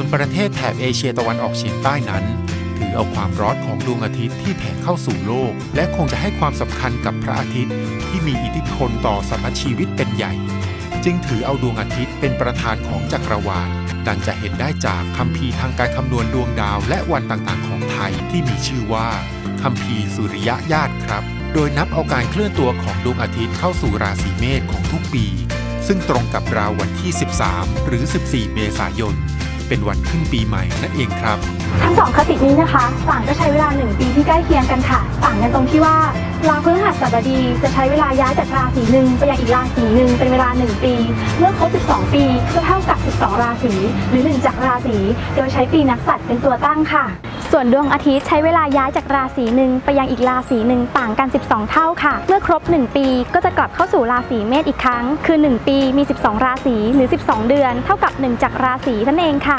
ส่วนประเทศแถบเอเชียตะวันออกเฉียงใต้นั้น ถือเอาความร้อนของดวงอาทิตย์ที่แผ่เข้าสู่โลก และคงจะให้ความสำคัญกับพระอาทิตย์ที่มีอิทธิพลต่อสรรพชีวิตเป็นใหญ่ จึงถือเอาดวงอาทิตย์เป็นประธานของจักรวาลดังจะเห็นได้จากคัมภีร์ทางการคำนวณดวงดาวและวันต่างๆ ของไทยที่มีชื่อว่าคัมภีร์สุริยะญาติครับ โดยนับเอาการเคลื่อนตัวของดวงอาทิตย์เข้าสู่ราศีเมษของทุกปี ซึ่งตรงกับราววันที่ 13 หรือ 14 เมษายน เป็นวันขึ้นปีใหม่นั่นเองครับ ทั้งสองคตินี้นะคะต่างก็ใช้เวลาหนึ่งปีที่ใกล้เคียงกันค่ะ ต่างกันตรงที่ว่าราพฤหัสบดีจะใช้เวลาย้ายจากราศีหนึ่งไปยังอีกราศีหนึ่งเป็นเวลา 1 ปี เมื่อครบ 12 ปีก็เท่ากับ 12 ราศีหรือ 1 จากราศีโดยใช้ปีนักษัตริย์เป็นตัวตั้งค่ะ ส่วนดวงอาทิตย์ใช้เวลาย้ายจากราศีหนึ่งไปยังอีกราศีหนึ่งต่างกัน 12 เท่าค่ะ เมื่อครบ 1 ปีก็จะกลับเข้าสู่ราศีเมษอีกครั้ง คือ 1 ปีมี 12 ราศีหรือ 12 เดือน เท่ากับ 1 จากราศีนั่นเองค่ะ